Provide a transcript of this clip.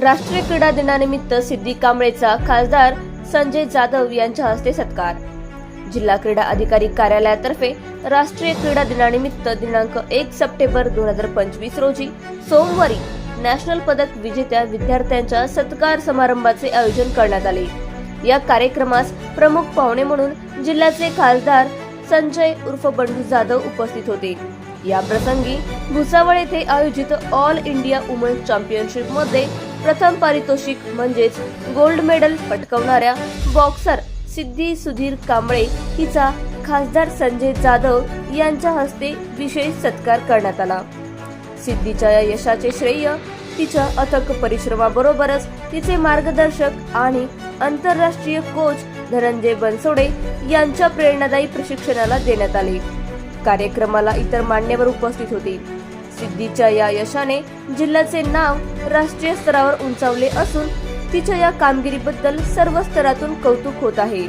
राष्ट्रीय क्रीडा दिनानिमित्त सिद्धी कांबळेचा खासदार संजय जाधव यांच्या हस्ते सत्कार. जिल्हा क्रीडा अधिकारी कार्यालयातर्फे राष्ट्रीय क्रीडा दिनानिमित्त दिनांक एक सप्टेंबर दोन हजार पंचवीस रोजी सोमवारी नॅशनल पदक विजेत्या विद्यार्थ्यांच्या सत्कार समारंभाचे आयोजन करण्यात आले. या कार्यक्रमास प्रमुख पाहुणे म्हणून जिल्ह्याचे खासदार संजय उर्फ बंडू जाधव उपस्थित होते. या प्रसंगी भुसावळ येथे आयोजित ऑल इंडिया वुमन्स चॅम्पियनशिपमध्ये प्रथम पारितोषिक म्हणजेच गोल्ड मेडल पटकवणाऱ्या बॉक्सर सिद्धी सुधीर कांबळे हिचा खासदार संजय जाधव यांच्या हस्ते विशेष सत्कार करण्यात आला. सिद्धीच्या या यशाचे श्रेय तिच्या अथक परिश्रमाबरोबरच तिचे मार्गदर्शक आणि आंतरराष्ट्रीय कोच धनंजय बनसोडे यांच्या प्रेरणादायी प्रशिक्षणाला देण्यात आले. कार्यक्रमाला इतर मान्यवर उपस्थित होते. सिद्धीच्या या यशाने जिल्ह्याचे नाव राष्ट्रीय स्तरावर उंचावले असून तिच्या या कामगिरीबद्दल सर्व स्तरातून कौतुक होत आहे.